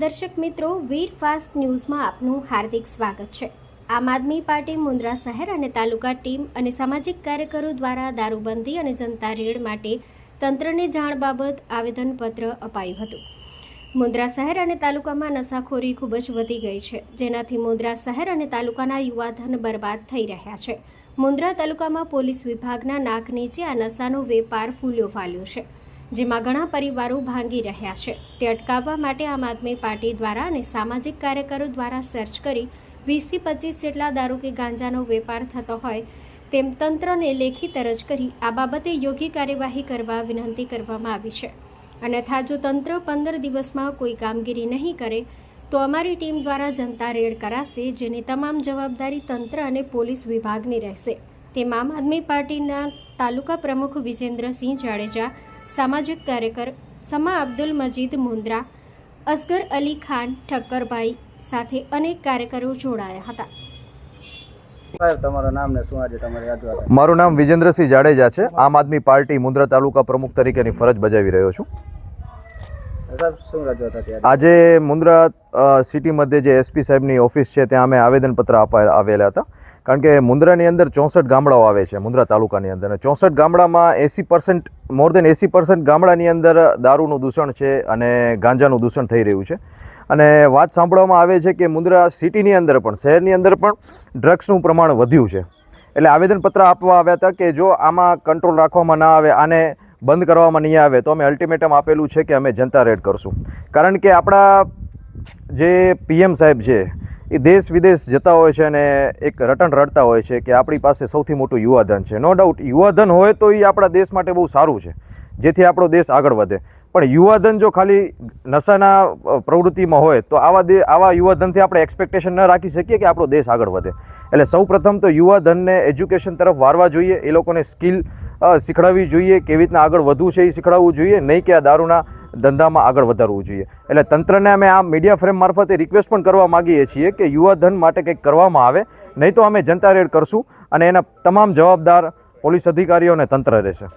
દર્શક મિત્રો, વીર ફાસ્ટ ન્યૂઝમાં આપનું હાર્દિક સ્વાગત છે. આમ આદમી પાર્ટી મુન્દ્રા શહેર અને તાલુકા ટીમ અને સામાજિક કાર્યકરો દ્વારા દારૂબંધી અને જનતા રેડ માટે તંત્રને જાણ બાબત આવેદનપત્ર અપાયું હતું. મુન્દ્રા શહેર અને તાલુકામાં નશાખોરી ખૂબ જ વધી ગઈ છે. જેનાથી મુન્દ્રા શહેર અને તાલુકાના યુવાધન બરબાદ થઈ રહ્યા છે. મુન્દ્રા તાલુકામાં પોલીસ વિભાગના નાક નીચે આ નશાનો વેપાર ફૂલ્યો ફાલ્યો છે. જેમાં ઘણા પરિવારો ભાંગી રહ્યા છે. તે અટકાવવા માટે આમ આદમી પાર્ટી દ્વારા અને સામાજિક કાર્યકરો દ્વારા સર્ચ કરી વીસથી પચીસ જેટલા દારૂ કે ગાંજાનો વેપાર થતો હોય તેમ તંત્રને લેખિત અરજ કરી આ બાબતે યોગ્ય કાર્યવાહી કરવા વિનંતી કરવામાં આવી છે. અન્યથા, જો તંત્ર પંદર દિવસમાં કોઈ કામગીરી નહીં કરે, તો અમારી ટીમ દ્વારા જનતા રેડ કરાશે, જેની તમામ જવાબદારી તંત્ર અને પોલીસ વિભાગની રહેશે. તેમ આમ આદમી પાર્ટીના તાલુકા પ્રમુખ વિજેન્દ્રસિંહ જાડેજા સામાજિક કાર્યકર સમા અબ્દુલ મજીદ મુન્દ્રા અસગર અલી ખાન ઠક્કરભાઈ સાથે અનેક કાર્યકરો જોડાયા હતા. સાહેબ તમારું નામ ને શું આજે તમારી મારું નામ વિજેન્દ્રસિંહ જાડેજા છે. આમ આદમી પાર્ટી મુન્દ્રા તાલુકા પ્રમુખ તરીકેની ફરજ બજાવી રહ્યો છું. આજે? આજે મુન્દ્રા સિટી મધ્યે જે એસપી સાહેબની ઓફિસ છે ત્યાં અમે આવેદનપત્ર આપવા આવેલા હતા. કારણ કે મુન્દ્રાની અંદર ચોસઠ ગામડાઓ આવે છે મુન્દ્રા તાલુકાની અંદર. અને ચોસઠ ગામડામાં એસી પર્સન્ટ મોર દેન એસી પર્સન્ટ ગામડાની અંદર દારૂનું દૂષણ છે અને ગાંજાનું દૂષણ થઈ રહ્યું છે. અને વાત સાંભળવામાં આવે છે કે મુન્દ્રા સિટીની અંદર પણ, શહેરની અંદર પણ ડ્રગ્સનું પ્રમાણ વધ્યું છે. એટલે આવેદનપત્ર આપવા આવ્યા હતા કે જો આમાં કંટ્રોલ રાખવામાં ના આવે, આને બંધ કરવામાં નહીં આવે, તો અમે અલ્ટિમેટમ આપેલું છે કે અમે જનતા રેડ કરશું. કારણ કે આપણા જે પીએમ સાહેબ છે એ દેશ વિદેશ જતા હોય છે અને એક રટણ રડતા હોય છે કે આપણી પાસે સૌથી મોટું યુવાધન છે. નો ડાઉટ યુવાધન હોય તો એ આપણા દેશ માટે બહુ સારું છે, જેથી આપણો દેશ આગળ વધે. પણ યુવાધન જો ખાલી નશાના પ્રવૃત્તિમાં હોય તો આવા દે, આવા યુવાધનથી આપણે એક્સપેક્ટેશન ન રાખી શકીએ કે આપણો દેશ આગળ વધે. એટલે સૌ પ્રથમ તો યુવાધનને એજ્યુકેશન તરફ વારવા જોઈએ, એ લોકોને સ્કિલ શીખડાવવી જોઈએ, કેવી રીતના આગળ વધવું છે એ શીખડાવવું જોઈએ. નહીં કે આ દારૂના ધંધામાં આગળ વધારવું જોઈએ. એટલે તંત્રને અમે આ મીડિયા ફ્રેમ મારફતે રિક્વેસ્ટ પણ કરવા માગીએ છીએ કે યુવાધન માટે કંઈક કરવામાં આવે, નહીં તો અમે જનતા રેડ કરશું અને એના તમામ જવાબદાર પોલીસ અધિકારીઓ અને તંત્ર રહેશે.